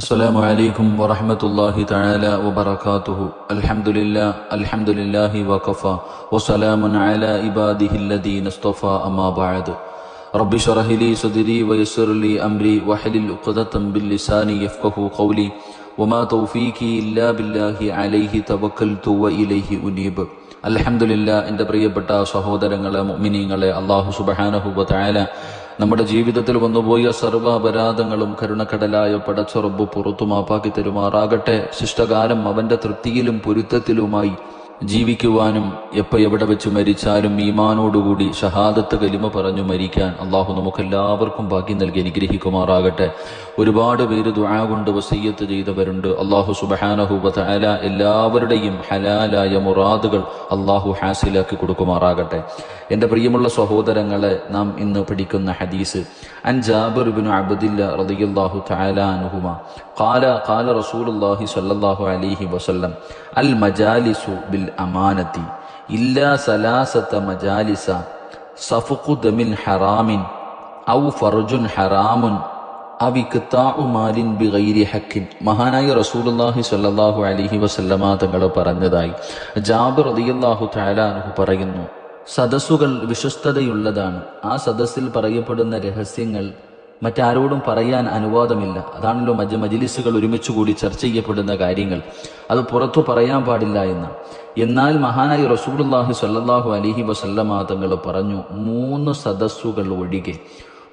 السلام عليكم ورحمة الله تعالى وبركاته الحمد لله الحمد لله وكفى وسلام على عباده الذين اصطفى أما بعد رب اشرح لي صدري ويسر لي أمري واحلل عقدة باللسان يفقه قولي وما توفيقي إلا بالله عليه توكلت وإليه أنيب അലഹമില്ല എൻ്റെ പ്രിയപ്പെട്ട സഹോദരങ്ങളെ മുഅ്മിനീങ്ങളെ അള്ളാഹു സുബഹാനഹുബ തായാല നമ്മുടെ ജീവിതത്തിൽ വന്നുപോയ സർവ അപരാധങ്ങളും കരുണക്കടലായ പടച്ചുറബ് പുറത്തു മാപ്പാക്കി തരുമാറാകട്ടെ. ശിഷ്ടകാലം അവന്റെ തൃപ്തിയിലും പൊരുത്തത്തിലുമായി ജീവിക്കുവാനും എപ്പോൾ എവിടെ വെച്ച് മരിച്ചാലും ഈമാനോടുകൂടി ഷഹാദത്ത് കലിമ പറഞ്ഞു മരിക്കാൻ അള്ളാഹു നമുക്കെല്ലാവർക്കും ഭാഗ്യം നൽകി അനുഗ്രഹിക്കുമാറാകട്ടെ. ഒരുപാട് പേര് ദുആ കൊണ്ട് വസയ്യത്ത് ചെയ്തവരുണ്ട്. അള്ളാഹു സുബഹാനഹുബ തആല എല്ലാവരുടെയും ഹലാലായ മുറാദുകൾ അള്ളാഹു ഹാസിലാക്കി കൊടുക്കുമാറാകട്ടെ. എന്റെ പ്രിയമുള്ള സഹോദരങ്ങളെ നാം ഇന്ന് പഠിക്കുന്ന ഹദീസ് അൻ ജാബിർ ബിൻ റളിയല്ലാഹു തആല അൻഹുമ. قال قال رسول الله صلى الله عليه وسلم المجالس بالأمانة إلا ثلاثة مجالس صفق دم حرام أو فرج حرام أو ഇക്താഉ മാലിൻ ബിഗൈരി ഹക്കിൻ മഹാനായ റസൂലുള്ളാഹി സ്വല്ലല്ലാഹു അലൈഹി വസല്ലമ തങ്ങൾ പറഞ്ഞതായി ജാബിർ റളിയല്ലാഹു തആല അൻഹു പറയുന്നു സദസ്സുകൾ വിശ്വസ്തതയുള്ളതാണ് ആ സദസ്സിൽ പറയപ്പെടുന്ന രഹസ്യങ്ങൾ മറ്റാരോടും പറയാൻ അനുവാദമില്ല. അതാണല്ലോ മജ മജിലിസുകൾ ഒരുമിച്ച് കൂടി ചർച്ച ചെയ്യപ്പെടുന്ന കാര്യങ്ങൾ. അത് പുറത്തു പറയാൻ പാടില്ല എന്ന്. എന്നാൽ മഹാനായി റസൂലുള്ളാഹി സ്വല്ലല്ലാഹു അലൈഹി വസല്ലമ തങ്ങൾ പറഞ്ഞു മൂന്ന് സദസ്സുകൾ ഒഴികെ.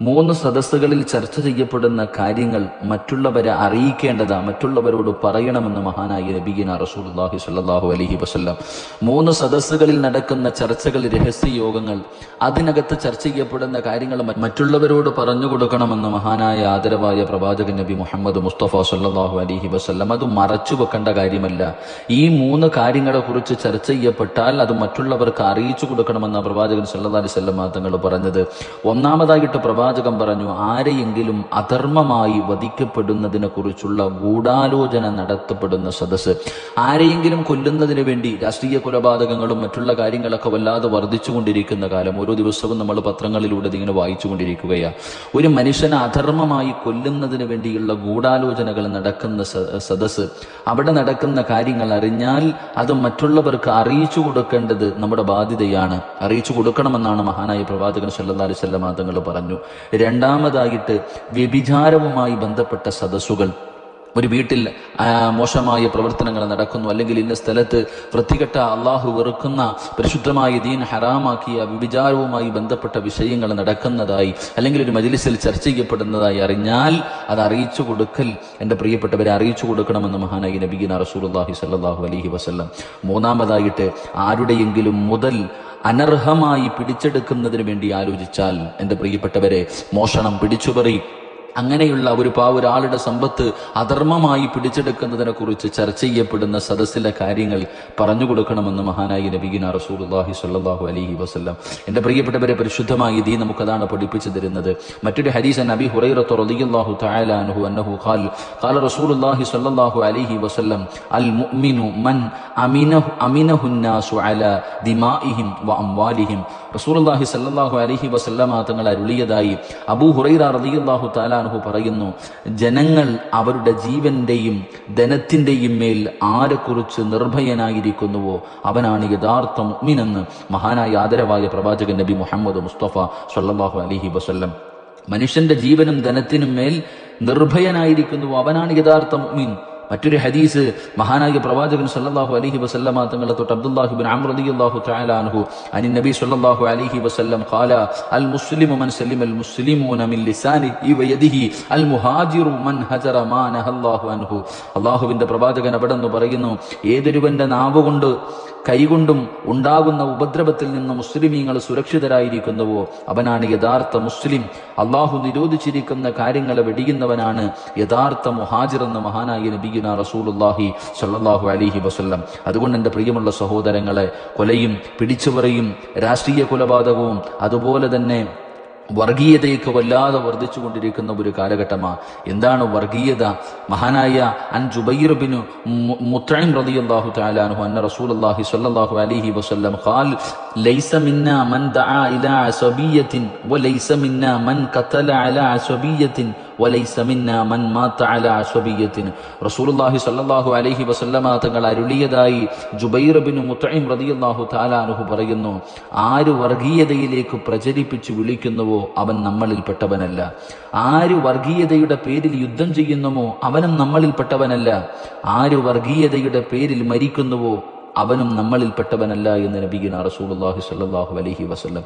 മൂന്ന് സദസ്സുകളിൽ ചർച്ച ചെയ്യപ്പെടുന്ന കാര്യങ്ങൾ മറ്റുള്ളവരെ അറിയിക്കേണ്ടതാ മറ്റുള്ളവരോട് പറയണമെന്ന് മഹാനായി നബീന റസൂലുള്ളാഹി സ്വല്ലല്ലാഹു അലഹി വസല്ലം. മൂന്ന് സദസ്സുകളിൽ നടക്കുന്ന ചർച്ചകൾ രഹസ്യ യോഗങ്ങൾ അതിനകത്ത് ചർച്ച ചെയ്യപ്പെടുന്ന കാര്യങ്ങൾ മറ്റുള്ളവരോട് പറഞ്ഞു കൊടുക്കണമെന്ന് മഹാനായ ആദരവായ പ്രവാചകൻ നബി മുഹമ്മദ് മുസ്തഫ സല്ലാഹു അലഹി വസ്ല്ലാം. അത് മറച്ചു വെക്കേണ്ട കാര്യമല്ല. ഈ മൂന്ന് കാര്യങ്ങളെ കുറിച്ച് ചർച്ച ചെയ്യപ്പെട്ടാൽ അത് മറ്റുള്ളവർക്ക് അറിയിച്ചു കൊടുക്കണമെന്ന പ്രവാചകൻ സല്ലാ അലൈഹി വസല്ലം തങ്ങൾ പറഞ്ഞത്. ഒന്നാമതായിട്ട് പ്രവാചകൻ പറഞ്ഞു ആരെയെങ്കിലും അധർമ്മമായി വധിക്കപ്പെടുന്നതിനെ കുറിച്ചുള്ള ഗൂഢാലോചന നടത്തപ്പെടുന്ന സദസ്സ് ആരെയെങ്കിലും കൊല്ലുന്നതിന് വേണ്ടി രാഷ്ട്രീയ കൊലപാതകങ്ങളും മറ്റുള്ള കാര്യങ്ങളൊക്കെ വല്ലാതെ വർദ്ധിച്ചുകൊണ്ടിരിക്കുന്ന കാലം ഓരോ ദിവസവും നമ്മൾ പത്രങ്ങളിലൂടെ ഇതിങ്ങനെ വായിച്ചുകൊണ്ടിരിക്കുകയാണ് ഒരു മനുഷ്യനെ അധർമ്മമായി കൊല്ലുന്നതിന് വേണ്ടിയുള്ള ഗൂഢാലോചനകൾ നടക്കുന്ന സദസ് സദസ്സ് അവിടെ നടക്കുന്ന കാര്യങ്ങൾ അറിഞ്ഞാൽ അത് മറ്റുള്ളവർക്ക് അറിയിച്ചു കൊടുക്കേണ്ടത് നമ്മുടെ ബാധ്യതയാണ്. അറിയിച്ചു കൊടുക്കണമെന്നാണ് മഹാനായ പ്രവാചകൻ സല്ലാ അലൈഹി വസല്ലം തങ്ങൾ പറഞ്ഞു. രണ്ടാമതായിട്ട് വ്യഭിചാരവുമായി ബന്ധപ്പെട്ട സദസ്സുകൾ. ഒരു വീട്ടിൽ മോശമായ പ്രവർത്തനങ്ങൾ നടക്കുന്നു. അല്ലെങ്കിൽ ഇന്ന സ്ഥലത്ത് വൃത്തികെട്ട അള്ളാഹു വെറുക്കുന്ന പരിശുദ്ധമായ ദീൻ ഹറാമാക്കിയ വിചാരവുമായി ബന്ധപ്പെട്ട വിഷയങ്ങൾ നടക്കുന്നതായി അല്ലെങ്കിൽ ഒരു മജിലിസിൽ ചർച്ച ചെയ്യപ്പെടുന്നതായി അറിഞ്ഞാൽ അത് അറിയിച്ചു കൊടുക്കൽ എന്റെ പ്രിയപ്പെട്ടവരെ അറിയിച്ചു കൊടുക്കണമെന്ന് മഹാനായി നബീന റസൂലുള്ളാഹി സല്ലാഹു അലഹി വസല്ലം. മൂന്നാമതായിട്ട് ആരുടെയെങ്കിലും മുതൽ അനർഹമായി പിടിച്ചെടുക്കുന്നതിന് വേണ്ടി ആലോചിച്ചാൽ എന്റെ പ്രിയപ്പെട്ടവരെ മോഷണം പിടിച്ചുപറി. അങ്ങനെയുള്ള ഒരു പാവ ഒരാളുടെ സമ്പത്ത് അധർമ്മമായി പിടിച്ചെടുക്കുന്നതിനെ കുറിച്ച് ചർച്ച ചെയ്യപ്പെടുന്ന സദസ്സിലെ കാര്യങ്ങൾ പറഞ്ഞു കൊടുക്കണമെന്ന് മഹാനായി നബീന റസൂൽഹി സല്ലാഹു അലഹി വസ്ല്ലാം. എന്റെ പ്രിയപ്പെട്ടവരെ പരിശുദ്ധമായി ദീ നമുക്കതാണ് പഠിപ്പിച്ചു തരുന്നത്. മറ്റൊരു ഹരീസൻ നബി ഹുറൈറത്ത് റലിയല്ലാഹു തയാലാനുഹു അന്നഹു ഖാൽ ഖാല റസൂലുള്ളാഹി സല്ലല്ലാഹു അലൈഹി വസല്ലം അൽ മുഅ്മിനു മൻ അമിനഹു അമിനഹുന്നാസു അലാ ദിമാഇഹിം വ അംവാലിഹിം. റസൂലുള്ളാഹി സല്ലാഹു അലൈഹി വസല്ലമ തങ്ങൾ അരുളിയതായി അബൂ ഹുറൈറ റളിയല്ലാഹു തആല അൻഹു പറയുന്നു ജനങ്ങൾ അവരുടെ ജീവന്റെയും ധനത്തിന്റെയും മേൽ ആരെക്കുറിച്ച് നിർഭയനായിരിക്കുന്നുവോ? അവനാണ് യഥാർത്ഥ മുഅ്മിനെന്ന് മഹാനായ ആദരവായ പ്രവാചകൻ നബി മുഹമ്മദ് മുസ്തഫ സല്ലാഹു അലഹി വസല്ലം. മനുഷ്യന്റെ ജീവനും ധനത്തിനും മേൽ നിർഭയനായിരിക്കുന്നു അവനാണ് യഥാർത്ഥ മുഅ്മിൻ. മറ്റൊരു ഹദീസ് മഹാനായ പ്രവാചകൻ സല്ലാഹു അലഹി വസല്ലമ തങ്ങളെ തൊട്ട് അനി നബി വസല്ലം ഖാല അൽ മൻ സലിമ അൽ മുഹാജിറു മൻ ഹജറ അൻഹു. അല്ലാഹുവിന്റെ പ്രവാചകൻ അവിടെ നിന്ന് പറയുന്നു ഏതൊരുവന്റെ നാവ് കൊണ്ട് കൈകൊണ്ടും ഉണ്ടാകുന്ന ഉപദ്രവത്തിൽ നിന്ന് മുസ്ലിമീങ്ങൾ സുരക്ഷിതരായിരിക്കുന്നുവോ? അവനാണ് യഥാർത്ഥ മുസ്ലിം. അള്ളാഹു നിരോധിച്ചിരിക്കുന്ന കാര്യങ്ങളെ വെടിയുന്നവനാണ് യഥാർത്ഥ മുഹാജിർ എന്ന മഹാനായ നബിഗുന റസൂലുല്ലാഹി സല്ലാഹു അലിഹി വസ്ല്ലം. അതുകൊണ്ട് എന്റെ പ്രിയമുള്ള സഹോദരങ്ങളെ കൊലയും പിടിച്ചുപറയും രാഷ്ട്രീയ കൊലപാതകവും അതുപോലെ തന്നെ വർഗീയതയൊക്കെ വല്ലാതെ വർദ്ധിച്ചുകൊണ്ടിരിക്കുന്ന ഒരു കാലഘട്ടമാണ് എന്താണ് വർഗീയത? മഹാനായ അൻ ജുബൈർബിന് മുത്തൈം റളിയല്ലാഹു തആല താലാനു അന്ന റസൂലുള്ളാഹി സ്വല്ലല്ലാഹു അലൈഹി വസല്ലം ഖാൽ ലൈസ മിന്നാ മൻ ദആ ഇലാ അസബിയത്തിൻ വലൈസ മിന്നാ മൻ ഖതല അലാ അസബിയത്തിൻ വസല്ലമ തങ്ങൾ അരുളിയതായി പറയുന്നു ആര് വർഗീയതയിലേക്ക് പ്രചരിപ്പിച്ചു വിളിക്കുന്നുവോ അവൻ നമ്മളിൽപ്പെട്ടവനല്ല. ആര് വർഗീയതയുടെ പേരിൽ യുദ്ധം ചെയ്യുന്നുവോ അവനും നമ്മളിൽപ്പെട്ടവനല്ല. ആര് വർഗീയതയുടെ പേരിൽ മരിക്കുന്നുവോ അവനും നമ്മളിൽപ്പെട്ടവനല്ല എന്ന് നബിഗിന റസൂലുള്ളാഹി സല്ലാഹു അലഹി വസ്ല്ലം.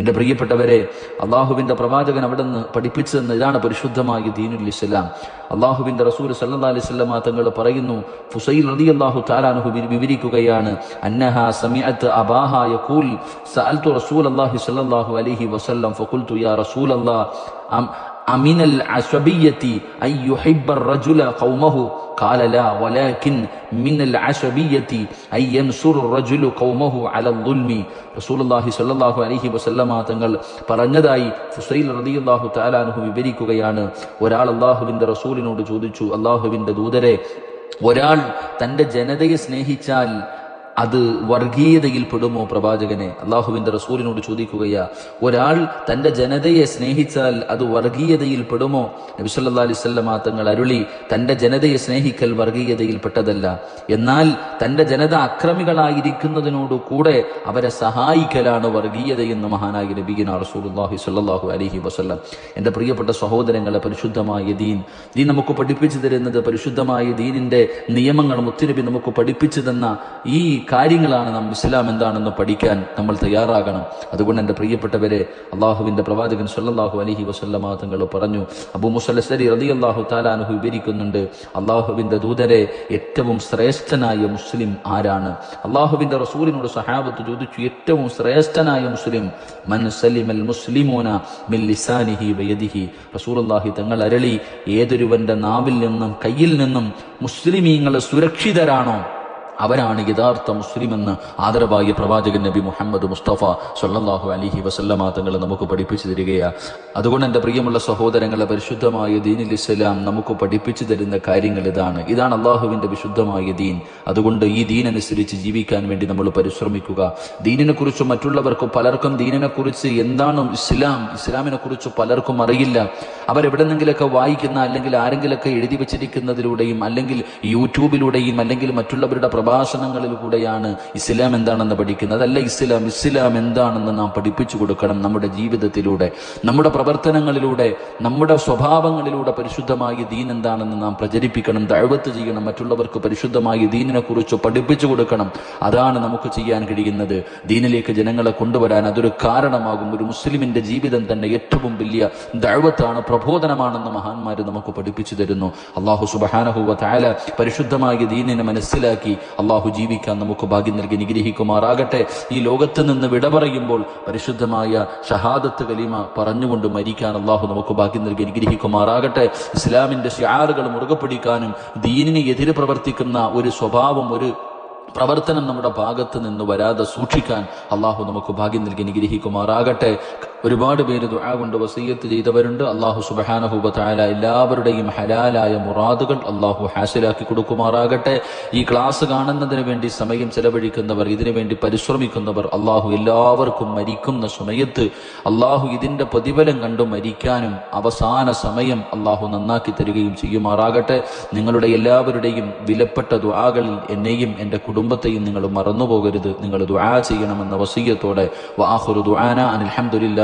എന്റെ പ്രിയപ്പെട്ടവരെ അള്ളാഹുവിന്റെ പ്രവാചകൻ അവിടെ നിന്ന് പഠിപ്പിച്ചു തന്ന ഇതാണ് പരിശുദ്ധമായ ദീനുൽ ഇസ്ലാം. അള്ളാഹുവിന്റെ റസൂൽ സല്ലാ അലൈഹി വസല്ലമ തങ്ങൾ പറയുന്നു ഫുസൈൽ റതി അള്ളാഹു താലാനുഹു വിവരിക്കുകയാണ് അന്നഹ സമിഅത്ത് അബാഹ യഖൂൽ സഅൽതു റസൂലല്ലാഹി സ്വല്ലല്ലാഹു അലൈഹി വസല്ലം ഫഖുൽതു യാ റസൂലല്ലാഹ് أمن العصبية أن يحب الرجل قومه قال لا ولكن من العصبية أن ينصر الرجل قومه على الظلم رسول الله صلى الله عليه وسلم തങ്ങൾ പറഞ്ഞതായി ഫുസൈൽ റളിയല്ലാഹു തആല അൻഹു വിവരിക്കുകയാണ് ഒരാൾ അള്ളാഹുവിന്റെ റസൂലിനോട് ചോദിച്ചു അള്ളാഹുവിന്റെ ദൂതരെ ഒരാൾ തന്റെ ജനതയെ സ്നേഹിച്ചാൽ അത് വർഗീയതയിൽ പെടുമോ പ്രവാചകനെ? അള്ളാഹുവിന്റെ റസൂലിനോട് ചോദിക്കുകയാ ഒരാൾ തന്റെ ജനതയെ സ്നേഹിച്ചാൽ അത് വർഗീയതയിൽ പെടുമോ? നബിസല്ലാ അലിസ്വല്ലമ തങ്ങൾ അരുളി തന്റെ ജനതയെ സ്നേഹിക്കൽ വർഗീയതയിൽപ്പെട്ടതല്ല എന്നാൽ തന്റെ ജനത അക്രമികളായിരിക്കുന്നതിനോട് കൂടെ അവരെ സഹായിക്കലാണ് വർഗീയതയെന്ന് മഹാനായ നബീന റസൂലുള്ളാഹി സ്വല്ലല്ലാഹു അലഹി വസല്ലം. എന്റെ പ്രിയപ്പെട്ട സഹോദരങ്ങളെ പരിശുദ്ധമായ ദീൻ. ദീൻ നമുക്ക് പഠിപ്പിച്ചു തരുന്നത് പരിശുദ്ധമായ ദീനിന്റെ നിയമങ്ങൾ മുത്തുനബി നമുക്ക് പഠിപ്പിച്ചു തന്ന ഈ കാര്യങ്ങളാണ് നാം ഇസ്ലാം എന്താണെന്ന് പഠിക്കാൻ നമ്മൾ തയ്യാറാകണം. അതുകൊണ്ട് എന്റെ പ്രിയപ്പെട്ടവരെ അള്ളാഹുവിന്റെ പ്രവാചകൻ സല്ലാഹു അലഹി വസല്ലമ തങ്ങൾ പറഞ്ഞു അബു മുസല്ലസരി റതി അള്ളാഹു താലാനുഹു വിവരിക്കുന്നുണ്ട് അള്ളാഹുവിന്റെ ദൂതരെ ഏറ്റവും ശ്രേഷ്ഠനായ മുസ്ലിം ആരാണ്? അള്ളാഹുവിന്റെ റസൂലിനോട് സഹാബത്ത് ചോദിച്ചു ഏറ്റവും ശ്രേഷ്ഠനായ മുസ്ലിം? മൻ സലിമൽ മുസ്ലിമോന മിൻ ലിസാനിഹി വയദിഹി. റസൂലുള്ളാഹി തങ്ങൾ അരളി ഏതൊരുവന്റെ നാവിൽ നിന്നും കയ്യിൽ നിന്നും മുസ്ലിമീങ്ങൾ സുരക്ഷിതരാണോ? അവരാണ് യഥാർത്ഥ മുസ്ലിമെന്ന് ആദരവായ പ്രവാചകൻ നബി മുഹമ്മദ് മുസ്തഫ സൊല്ലാഹു അലിഹി വസല്ലമ തങ്ങൾ നമുക്ക് പഠിപ്പിച്ചു തരികയാണ് അതുകൊണ്ട് എന്റെ പ്രിയമുള്ള സഹോദരങ്ങളെ പരിശുദ്ധമായ ദീനിൽ ഇസ്ലാം നമുക്ക് പഠിപ്പിച്ചു തരുന്ന കാര്യങ്ങൾ ഇതാണ്. ഇതാണ് അള്ളാഹുവിന്റെ വിശുദ്ധമായ ദീൻ. അതുകൊണ്ട് ഈ ദീനനുസരിച്ച് ജീവിക്കാൻ വേണ്ടി നമ്മൾ പരിശ്രമിക്കുക. ദീനിനെ കുറിച്ച് മറ്റുള്ളവർക്ക് പലർക്കും ദീനിനെ കുറിച്ച് എന്താണ് ഇസ്ലാം ഇസ്ലാമിനെ കുറിച്ച് പലർക്കും അറിയില്ല. അവരെവിടെന്നെങ്കിലൊക്കെ വായിക്കുന്ന അല്ലെങ്കിൽ ആരെങ്കിലൊക്കെ എഴുതി വെച്ചിരിക്കുന്നതിലൂടെയും അല്ലെങ്കിൽ യൂട്യൂബിലൂടെയും അല്ലെങ്കിൽ മറ്റുള്ളവരുടെ പ്രഭാഷണങ്ങളിലൂടെയാണ് ഇസ്ലാം എന്താണെന്ന് പഠിക്കുന്നത്. അല്ല ഇസ്ലാം ഇസ്ലാം എന്താണെന്ന് നാം പഠിപ്പിച്ചു കൊടുക്കണം നമ്മുടെ ജീവിതത്തിലൂടെ നമ്മുടെ പ്രവർത്തനങ്ങളിലൂടെ നമ്മുടെ സ്വഭാവങ്ങളിലൂടെ പരിശുദ്ധമായ ദീൻ എന്താണെന്ന് നാം പ്രചരിപ്പിക്കണം ദഴവത്ത് ചെയ്യണം മറ്റുള്ളവർക്ക് പരിശുദ്ധമായ ദീനിനെക്കുറിച്ച് പഠിപ്പിച്ചു കൊടുക്കണം. അതാണ് നമുക്ക് ചെയ്യാൻ കഴിയുന്നത്. ദീനിലേക്ക് ജനങ്ങളെ കൊണ്ടുവരാൻ അതൊരു കാരണമാകും. ഒരു മുസ്ലിമിന്റെ ജീവിതം തന്നെ ഏറ്റവും വലിയ ദഴവത്താണ് പ്രബോധനമാണെന്ന് മഹാന്മാർ നമുക്ക് പഠിപ്പിച്ചു തരുന്നു. അള്ളാഹു സുബഹാനഹുവ താല പരിശുദ്ധമായ ദീനിനെ മനസ്സിലാക്കി അള്ളാഹു ജീവിക്കാൻ നമുക്ക് ഭാഗ്യം നൽകി നിഗ്രഹിക്കുമാറാകട്ടെ. ഈ ലോകത്ത് നിന്ന് വിട പറയുമ്പോൾ പരിശുദ്ധമായ ഷഹാദത്ത് കലീമ പറഞ്ഞുകൊണ്ട് മരിക്കാൻ അള്ളാഹു നമുക്ക് ഭാഗ്യം നൽകി നിഗ്രഹിക്കുമാറാകട്ടെ. ഇസ്ലാമിന്റെ ഷിയാറുകൾ മുറുകെ പിടിക്കാനും ദീനിനെ എതിര് പ്രവർത്തിക്കുന്ന ഒരു സ്വഭാവം ഒരു പ്രവർത്തനം നമ്മുടെ ഭാഗത്ത് നിന്ന് വരാതെ സൂക്ഷിക്കാൻ അള്ളാഹു നമുക്ക് ഭാഗ്യം നൽകി നിഗ്രഹിക്കുമാറാകട്ടെ. ഒരുപാട് പേര് ദുആ കൊണ്ട് വസീയത്ത് ചെയ്തവരുണ്ട്. അള്ളാഹു സുബഹാനഹുബത്തായ എല്ലാവരുടെയും ഹലാലായ മുറാദുകൾ അള്ളാഹു ഹാസിലാക്കി കൊടുക്കുമാറാകട്ടെ. ഈ ക്ലാസ് കാണുന്നതിന് വേണ്ടി സമയം ചെലവഴിക്കുന്നവർ ഇതിനു വേണ്ടി പരിശ്രമിക്കുന്നവർ അള്ളാഹു എല്ലാവർക്കും മരിക്കുന്ന സമയത്ത് അള്ളാഹു ഇതിന്റെ പ്രതിഫലം കണ്ടു മരിക്കാനും അവസാന സമയം അള്ളാഹു നന്നാക്കി തരികയും ചെയ്യുമാറാകട്ടെ. നിങ്ങളുടെ എല്ലാവരുടെയും വിലപ്പെട്ട ദുആകളിൽ എന്നെയും എന്റെ കുടുംബത്തെയും നിങ്ങൾ മറന്നുപോകരുത്. നിങ്ങൾ ദുആ ചെയ്യണമെന്ന വസീയത്തോടെ. വാഹുറു ദുആന